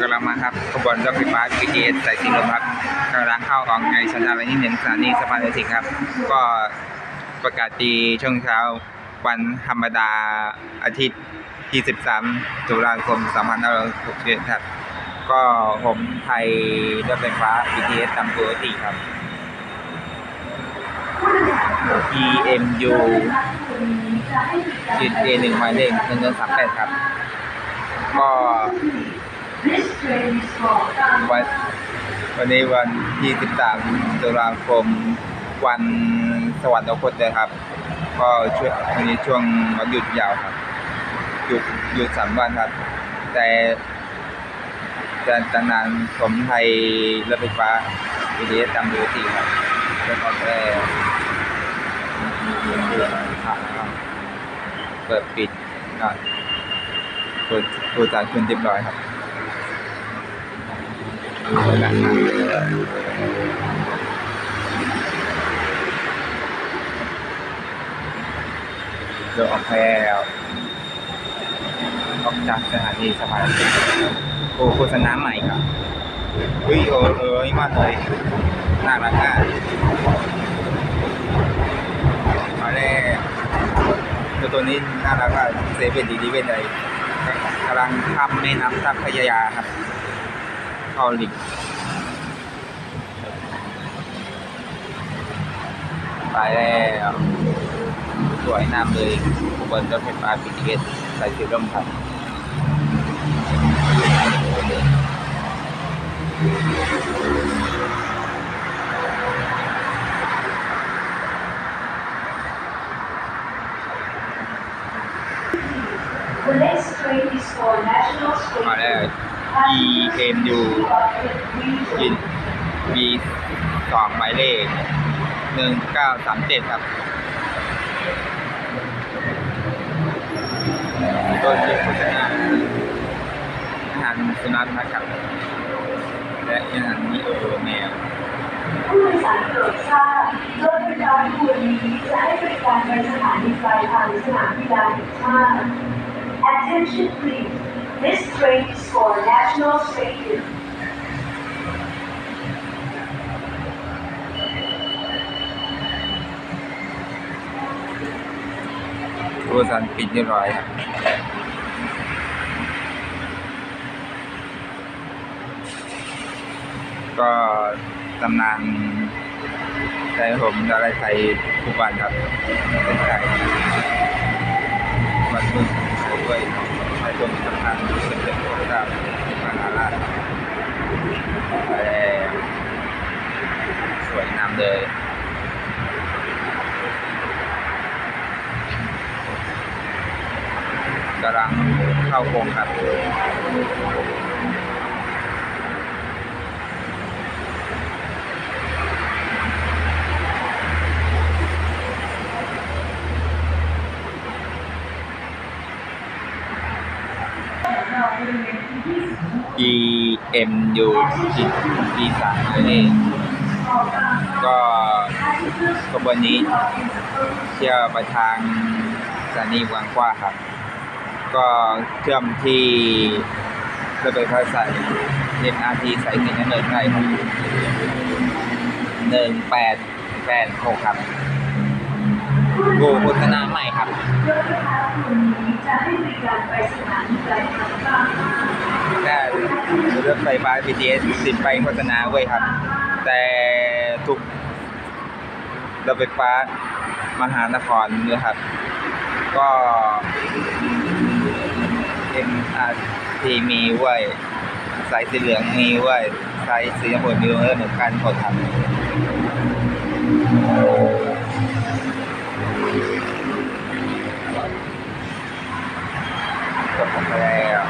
กำลังมาครับขบวนรถไฟฟ้า BTS สายสีลมครับกำลังเข้าออกในสถานีที่หนึ่งสถานีสะพานเหนือสิงครับ ก็ประกาศตีช่วงเช้าวันธรรมดาอาทิตย์ที่ 13 ตุลาคม 2567ครับ ก็ผมไทยรถไฟฟ้า BTS ตามตัวที่ครับ EMU จุด A หนึ่งหมายเลขหนึ่งสามแปดครับ ก็ วันวันนี้วันที่ 13 ตุลาคม วันสวรรคตเลยครับ ก็ช่วงวันนี้ช่วงวันหยุดยาวครับ หยุดหยุดสามวันครับ แต่แต่ตั้งนานผมไทยรถไฟฟ้า BTS ตามดูทีครับแล้วก็แค่ผ่านครับเปิดปิดก็เปิดเปิดจากคืนเรียบร้อยครับ เปิดการงานเดี๋ยวออกแล้วออกจากสถานีสะพานโอ้โฆษณาใหม่ครับอุ้ยโอ้เออมากเลยน่ารักมากมาแล้วตัวตัวนี้น่ารักมากเซเว่นดีดีเว่นอะไรกำลังทำแม่น้ำเจ้าพระยาครับ เข้าลิงไปแล้วสวยน้ำเลยบนรถไฟฟ้า BTS สายสีร่มครับ The next train is for National ม EMU ยิน B สองหมายเลขหนึ่งเก้าสามเจ็ดครับต้นที่โฆษณาอาหารสุนัขนะครับและอาหารมีโอแมวผู้โดยสารโปรดทราบรถไฟฟ้าขบวนนี้จะให้บริการไปสถานีปลายทางสนามกีฬาแห่งชาติ Attention please This train is for National Stadium ตัวสันปิดเรียบร้อยครับก็ตำนานใจผมดาราไทยผู้บันครับเป็นใจวันมึงด้วย ในตรงตำนานเป็นเป็นพระเจ้ามานาราชสวยงามเลยกำลังเข้าโครงครั บ E M U จิตดีสามนี่ก็ขบวนนี้เที่ยวไปทางสถานีวังกว้าครับ ก็เชื่อมที่รถไฟฟ้าสาย MRT สายสีน้ำเงินได้ครับหนึ่งแปดแปดหกครับโบโฆษณาใหม่ครับรถไฟฟ้านีจะให้บริการไปสถานีปลายทางค่ะได้ รถไฟฟ้า BTS ติดไปโฆษณาไว้ครับ แต่ทุกรถไฟฟ้ามหานครนะครับ ก็ MRT มีไว้สายสีเหลืองมีไว้สายสีชมพูมีไว้เหมือนกันหมดครับจบไปแล้ว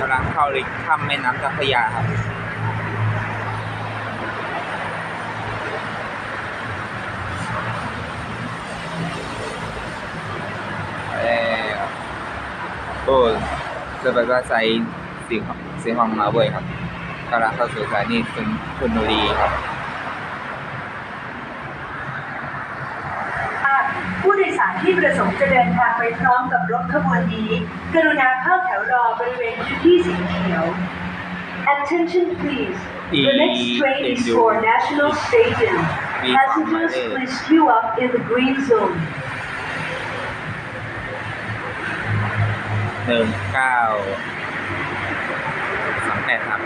กำลังเข้าลิงข้าแม่น้ำเจ้าพระยาครับแล้วโอ้จะไปว่าใส่สีสีห้องมาเว้ยครับกำลังเข้าสู่สถานีสุนคุณบุรีครับ ผู้โดยสาร ที่ประสงค์จะเดินทางไปพร้อมกับรถขบวนนี้ กรุณาเข้าแถวรอบริเวณพื้นที่สีเขียว Attention please. The next train is for National Stadium. Passengers please queue up in the green zone. หนึ่งเก้าสองแปดครับ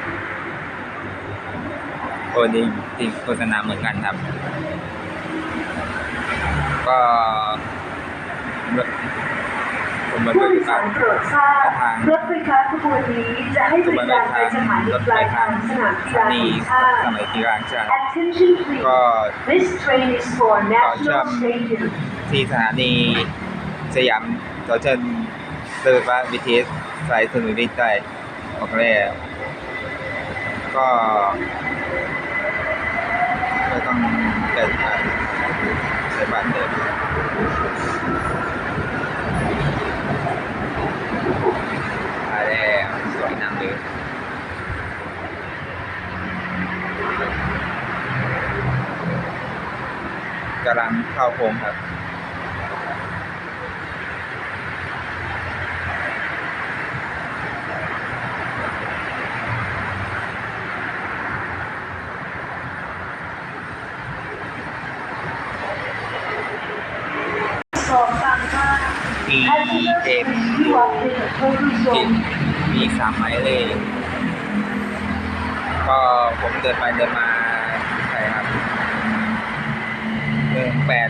โอ้ดีจริงโฆษณาเหมือนกันครับ ก็ รถคุณบรรผู้ทุโดกยครัสาบรโปรดทราบรถไฟฟ้าขบวนนี้จะให้บริการไปสถานีปลายทางสนามกีฬานี่แห่งชาติ สมัยกีฬาแห่งชาติ Attention ก็ please. This train is for National Stadium. ที่สถานีสยามต่อเชิญเติร์ว่าวิทีสายสนุนวิทย์ใต้ออกแล้วก็ก็ต้องเดินทางใช้บัตรเดินมาแล้วสวยงามเลย กำลังเข้าโค้งครับสองต่างชาติ E Passengers M please queue up in the total ติด zone. มีสามหมายเลขก็ผมเดินไปเดินมาใช่ครับหนึ่ง แปด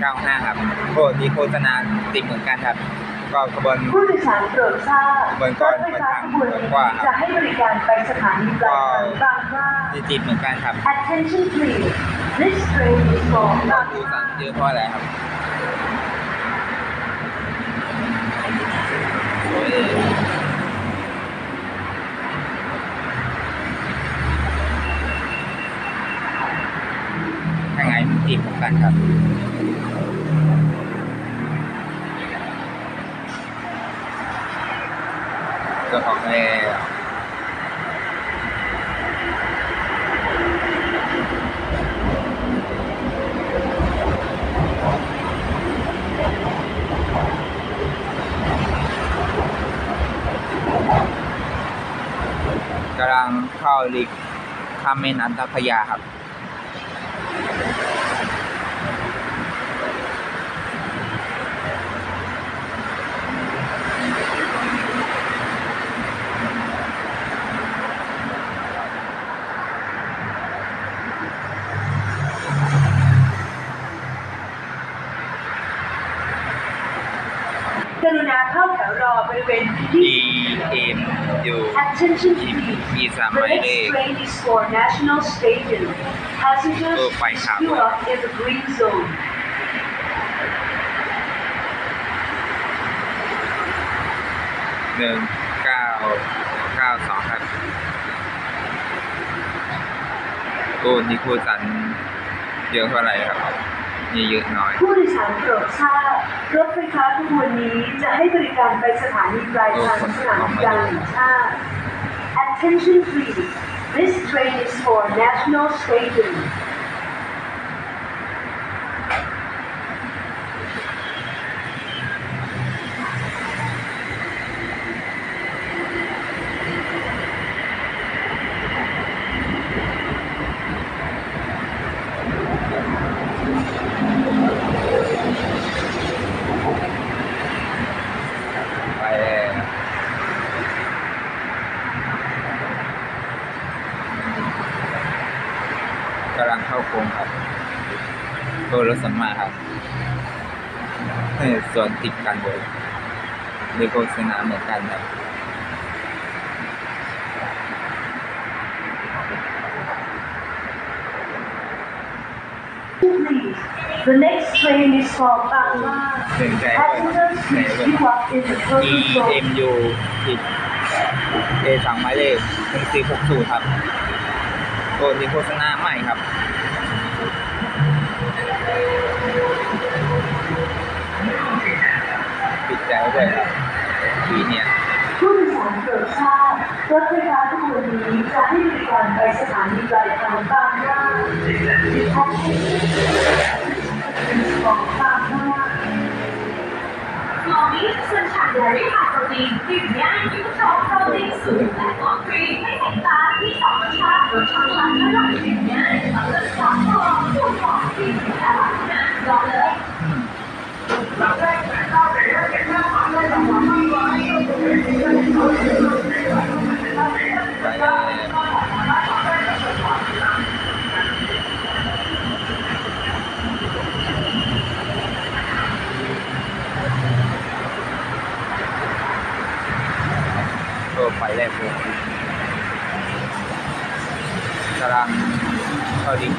เก้าห้าครับโคดีโฆษณาติดเหมือนกันครับ ก็ขบวนผู้โดยสารโปรดทราบเหมือนรก่อนถไฟฟ้าขบวนนี้กว่าครับจะให้บริการไปสถานีปลายทางบางพลาที่ติดเหมือนกันครับ Attention please. This train is for ก็บางดูพสั่ลางเยอะเพราะอะไรครับ สวยเลยถ้าไงมันติดเหมือนกันครับก็ออกแล้วกำลังเข้าลิกข้ามแม่น้ำเจ้าพระยาครับ กรุณาเข้าแถวรอ บริเวณพื้นที่ E M U Attention please. มีสามห The มายเล next ข train is for National Stadium. Passengers เออไป please ครับ queue up in the green zone. หนึ่งเก้าเก้าสองครับโอ้นี่คูสันเยอะเท่าไหร่ครับนี่ เยอะน้อย ผู้โดยสารโปรดทราบรถไฟฟ้าขบวนนี้จะให้บริการไปสถานีปลายทางสนามกีฬาแห่งชาติ Attention please. This train is for National Stadium. ไปแล้วกำลังเข้าโค้งครับโอ้ รถสัมมาครับเออส่วนติดกันเลยเดโฆษณาเหมือนกันครับ Please. The next train is for Bangla. เสียงใจด้วย Passengers ไหน please ด้วย queue up in the E total zone. M U ผิด A สามหมายเลขหนึ่งสี่หกศูนย์ครับโอ้นี่โฆษณาใหม่ครับ ปิดใจไว้ด้วยครับทีเนี่ยผู้โดยสารโปรดทราบถไฟฟ้าขบวนนี้จะให้บริการไปสถานีปลายทางตามหน้าของตามหน้าหมอมิสส่วนฉากแดรี่ผ่านโปรตีนดื่มง่ายยุ่งชอบโปรตีนสูงและของฟรีไม่แข็งตาที่สองรสชาติรสชาติหวานออยดื่มง่า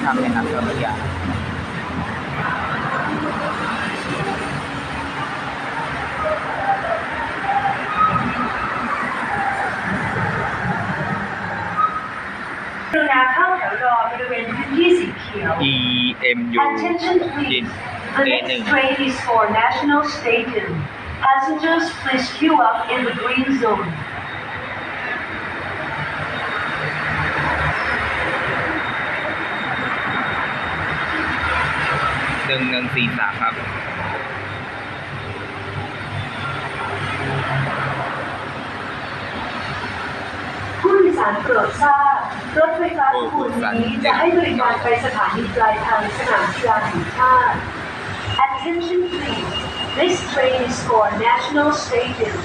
train 1. The train is for National Stadium. Passengers please queue up in the green zone. หนึ่งหนึ่งสี่สามครับผู้โดยสารโปรดทราบรถไฟฟ้าขบวนนี้จะให้บริการไปสถานีปลายทางสนามกีฬาแห่งชาติ Attention please. This train is for National Stadium.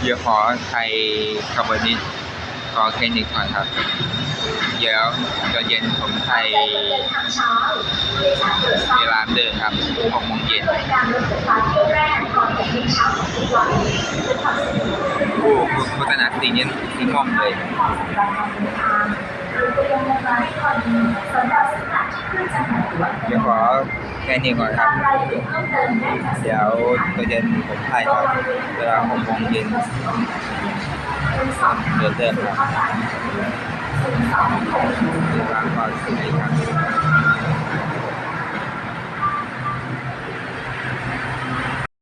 เดี๋ยวขอไทยคำวันนี้ ขอแค่นี้ก่อนครับ เดี๋ยวตอนเย็นผมไทยเดินทางเช้าโดยสารเดิมครับหกโมงเย็นบริการรถไฟฟ้าเที่ยวแรกก่อนแต่เช้าของทุกวันเป็นามสะดวกผู้โฆษณาสีนี้สีม่วงเลยเดี๋ยวขอแค่นี้ก่อนครับเอียดเพิ่มเติมได้จากเดี๋ยวตอนเย็นผมไทยครับเวลาหกโมงเย็น เป็นสอง เดินเดิมครับ เข้าไปศูน